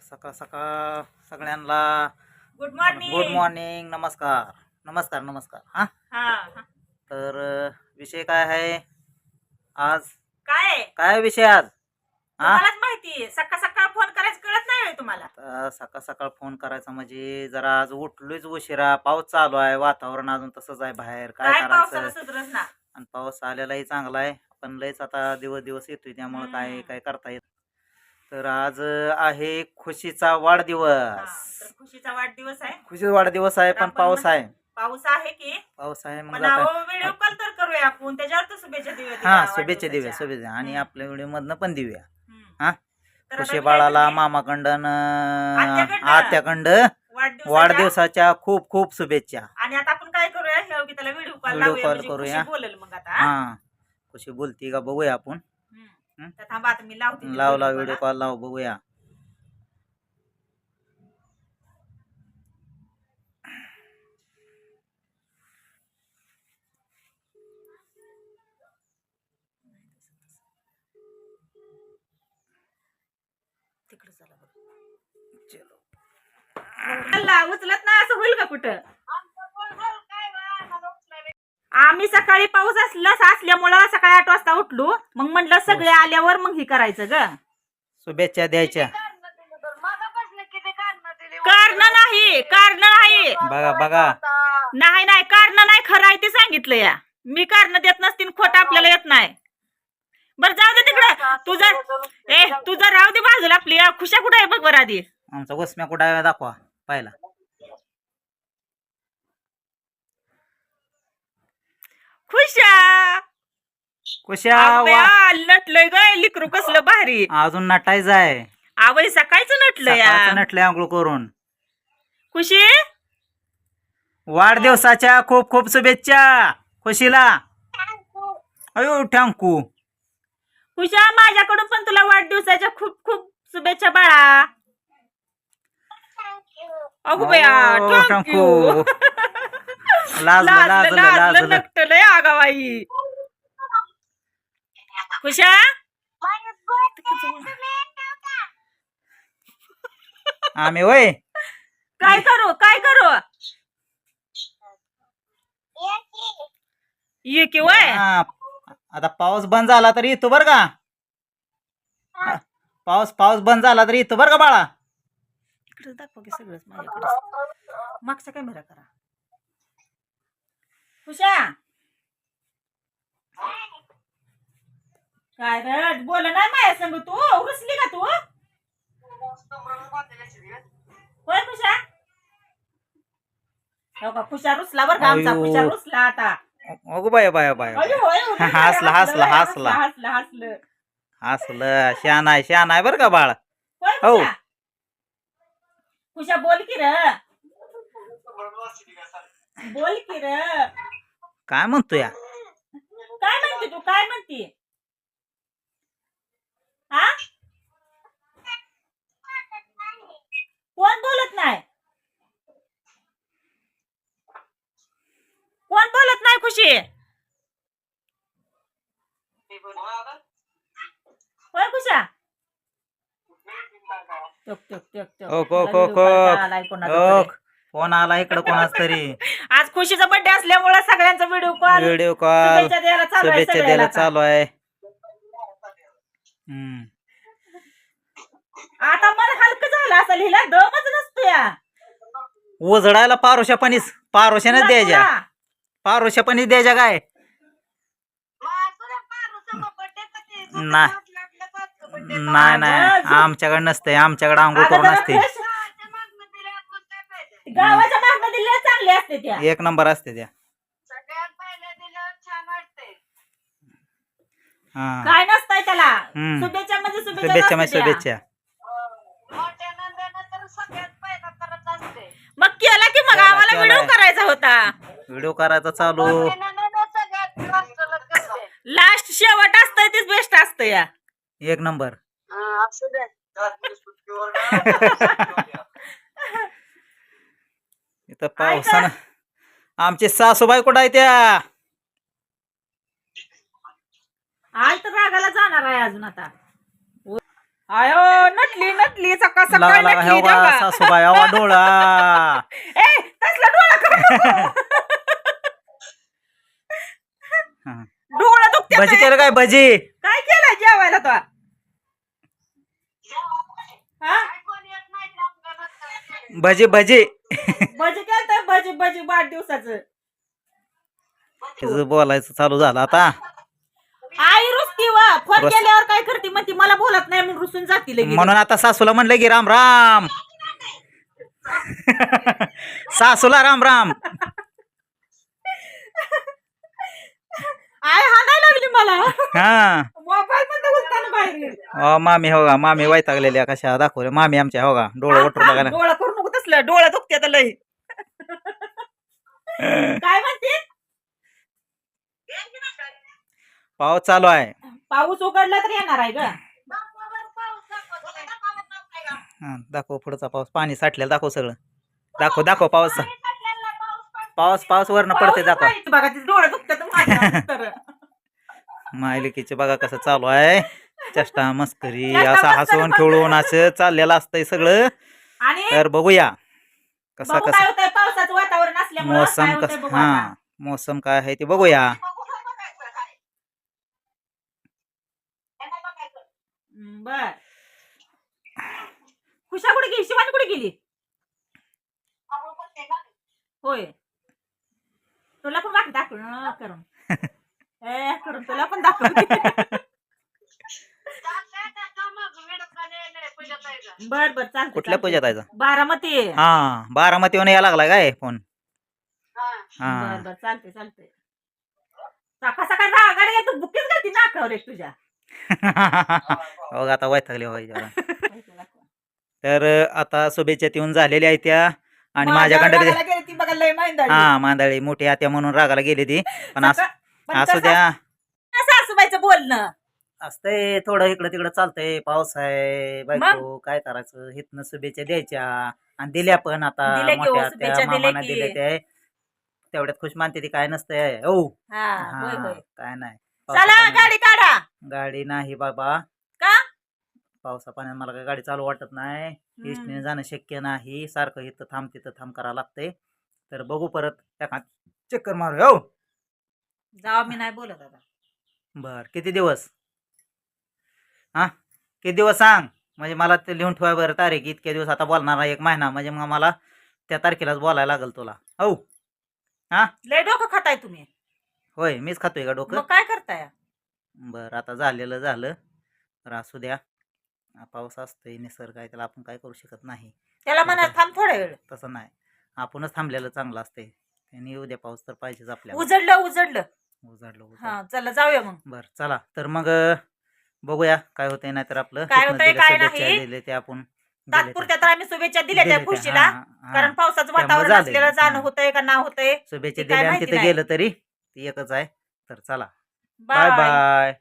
सकाळ सकाळ सगळ्यांना गुड मॉर्निंग गुड मॉर्निंग नमस्कार. नमस्कार नमस्कार. हा? हा. तर विषय काय आहे? आज? काय? काय विषय आज? हा? माहिती सकाळ सकाळ फोन करायचं कळत नाही होय तुम्हाला. सकाळ सकाळ फोन करायचा म्हणजे जरा आज उठलोयच उशिरा. पाऊस चालू आहे. वातावरण अजून तसंच आहे बाहेर. काय करायचं? सुधरच ना आणि पाऊस आलेलाही चांगला आहे. पण लयच आता दिवस दिवस येतोय. त्यामुळे काय. काय करता येत तर आज आहे खुशीचा हा, वाढदिवस तर खुशीचा वाढदिवस आहे खुशीचा वाढदिवस आहे पण पाऊस आहे पाऊस आहे की पाऊस आहे मग पण आता व्हिडिओ कॉल तर करूया आपण त्याच्यावर तर शुभेच्छा देऊया तिला हा शुभेच्छा देऊया वाढदिवसाच्या. शुभेच्छा आणि. आपल्या व्हिडिओ मधनं पण देऊया हम्म. हा? तर आता खुशी बाळाला काय मामाकडं आत्याकडं. वाढदिवसाच्या- वाढदिवसाच्या खूप खूप शुभेच्छा आणि आता आपण काय करूया हे त्याला व्हिडिओ कॉल Video call म्हणजे करूया. बोलेल मग आता हा? हा खुशी बोलती का बघूया आपण तर थांबा आता मी लावते लाव लाव व्हिडिओ कॉल लाव बघूया. तिकडे चला बरं. चलो. उचलत नाही असं होईल का कुठं आम्ही सकाळी पाऊस असला असल्यामुळं सकाळी आठ वाजता उठलो. मग म्हणलं सगळे आल्यावर मग हे करायचं ग. शुभेच्छा द्यायच्या. कारण नाही कारण नाही. बघा बघा. नाही नाही कारण नाही खरं आहे ते सांगितलं या. मी कारण देत नसतील खोटं आपल्याला येत नाही. बरं जाऊ दे तिकडं. तुझं ए तुझं राहू दे बाजूला आपली. या खुशा कुठं आहे बघ बरं आधी आमचा वसम्या कुठं आहे दाखवा पाहिला. खुशा. खुशा अगं बया, नटलंय ग लिकरू कसलं भारी. अजून नटायचं आहे. आवय सकाळचं नटलं या. सकाळचं नटले आंघोळ करून. खुशी? वाढदिवसाच्या खूप खूप शुभेच्छा खुशीला. अयो टँकू खुशा माझ्याकडून पण तुला वाढदिवसाच्या खूप खूप शुभेच्छा बाळा. अगो बया ओ, लाजलं लाजलं लाजलं लाजलं नकटलंय आगाबाई. खुशा? आम्ही वय काय करू काय करू? ये की वय हा, आता पाऊस बंद झाला तरी येतो बर का? पाऊस पाऊस बंद झाला तरी येतो बर का बाळा? इकडे दाखव की सगळंच माझ्याकडे. मागचा कॅमेरा करा. काय रे बोल नाही माझ्या संग तू रुसली का तू? होय खुशा हो का खुशा रुसला बर का आमचा अयो. खुशा रुसला आता. अगो बाय बाय बाय. अयो, होय, होय, हसला, हसला, हसला. हसला. हसला हसलं. असलं शान आहे शान आहे बर का बाळ. होय हो. खुशा खुशा बोल की र. बोल की र. काय म्हणतो या? काय म्हणते तू? काय म्हणते? हा? कोण बोलत नाही? कोण बोलत नाही खुशी? होय खुशा? टक, टक, टक, टक. Okay okay. फोन आला इकडं कोणाच तरी. आज खुशीचा बर्थडे असल्यामुळे सगळ्यांचा व्हिडिओ कॉल व्हिडिओ कॉल शुभेच्छा द्यायला चालू आहे शुभेच्छा द्यायला. चालू आहे. हम्म. आता मन हलकं झालं असेल हिला दमच नसतो या. उजडायला पारोशा पणीच पारोशाने द्यायच्या. तुला- पारोशा द्यायच्या काय? नाही नाही नाही. आमच्याकडे नसते आमच्याकडे आंघोळ अगं करून जरा असते fresh- गावाच्या चांगले असते त्या. एक नंबर असते त्या. हा. काय नसतंय त्याला. हम्म. शुभेच्छा म्हणजे शुभेच्छा शुभेच्छा नसते त्या. शुभेच्छा मग केला की मग केला, आम्हाला. व्हिडिओ करायचा होता. व्हिडिओ करायचा चालू. लास्ट शेवट असतंय तीच बेस्ट असतं या. एक नंबर. पावसानं आमचे सासूबाई कुठं आहे त्या? आज तर रागाला जाणार आहे अजून आता. आयो नटली नटली सकाळ सकाळ नटली देवा. सासूबाई हवा डोळा. ए तसला डोळा करू नको. हा. डोळा दुखते भजी केलं काय भजी? काय केलं जेवायला तो? हा भजी भजी. भजी केलं भजी भजी वाढदिवसाचं. तिचं बोलायचं चालू झालं आता. आई रुसती वा. फोन रुस- केल्यावर काय करते? मग ती मला बोलत नाही म्हणून रुसून जाती लगेच. म्हणून आता सासूला म्हणलं की राम राम. सासूला राम राम. आई हाणायला लागली मला. हा. मोबाईल मध्ये उलटाना बाहेर गेली. अ, मामी हो गा मामी वैतागलेल्या कशा दाखवल्या मामी आमच्या हो गा डोळे वटून थांब, लागायला डोळा तसलं डोळा दुखते आता लई. काय म्हणते? पाऊस चालू आहे. पाऊस उघडला तर येणार आहे ग. हा, दाखव पुढचा पाऊस. पाणी साठलेलं दाखव सगळं. दाखव दाखव पाऊस. पाऊस पाऊस वरनं पडते दाखव. बघा तिथे डोळा दुखतात तर मायलिकीचे बघा कसं चालू आहे. चष्टा मस्करी असं पण- खेळून असं चाललेलं असतंय सगळं. आणि तर बघूया कसा बघू कसा काय होतंय. पावसाचं वातावरण असल्यामुळे मोसम कस हा मोसम काय आहे ते बघूया. बर. खुशा कुठे गेली? शिवानी कुठे गेली? होय. तुला पण बाकी दाखव करून. ए करून तुला पण दाखव बर बर चालतंय कुठल्या चालतंय. पूजात आहे बारामती. हा बारामतीहून यायला लागला काय फोन? हा. बर बर चालते चालते सकाळ सकाळ रागाडे येतो बुकीच घालती नाकावर एक तुझ्या. हो आता वैतागले हो जरा. तर आता शुभेच्छा येऊन झालेल्या आहेत त्या. आणि माझ्याकडे बी- रागाला गेली ती बघा लय माहिंदाळी. हा मांदळी मोठी आत्या म्हणून रागाला गेली ती. पण असं असू द्या. सासूबाईचं बोलणं. असतंय थोडं इकडं तिकडं चालतंय पाऊस आहे बायको काय करायचं? हिथनं शुभेच्छा द्यायच्या. आणि दिल्या पण आता दिल्या की हो, मोठ्या शुभेच्छा त्या दिल्या मामानं की. दिल्या ते तेवढ्यात खुश मानते ती काय नसतंय. ओ हा होय हा, होय. काय नाही. चला गाडी काढा. गाडी नाही बाबा. का? पावसा पाण्यात मला काय गाडी चालू वाटत नाही. इष्टीने जाणं शक्य नाही. सारखं इथं थांब तिथं थांब करावं लागतंय. तर बघू परत त्या चक्कर मारू हो जावा मी नाही बोलत आता. बर किती दिवस? हा? किती दिवस सांग? म्हणजे मला ते लिहून ठेवा बरं तारीख इतके दिवस आता बोलणार नाही एक महिना. म्हणजे मग मला त्या तारखेलाच बोलायला लागेल तुला. हो हा? लय डोकं खाताय तुम्ही. होय मीच खातोय का डोकं? मग काय करताय? बरं आता झालेलं झालं. तर असू द्या. पाऊस असतोय निसर्ग आहे त्याला आपण काय करू शकत नाही. त्याला म्हणा थांब थोडा वेळ. तसं नाही. आपणच थांबलेलं चांगलं असते त्यांनी येऊ द्या पाऊस तर पाहिजेच आपल्याला. उजडलं उजडलं. उजाडलं. हा चला जाऊया मग. बर चला. तर मग बघूया काय होतंय नाहीतर आपलं काय तिथनं होतंय, दिल्या काय शुभेच्छा नाही. ते आपण. तात्पुरत्या तर आम्ही शुभेच्छा दिल्या त्या खुशीला हा, हा, कारण. पावसाचं त्यामुळे वातावरण झालंय. असलेलं जाणं हा. होतंय का ना होतंय शुभेच्छा ते काय दिल्या आणि माहिती तिथे नाही. गेलं तरी ती एकच आहे तर चला बाय बाय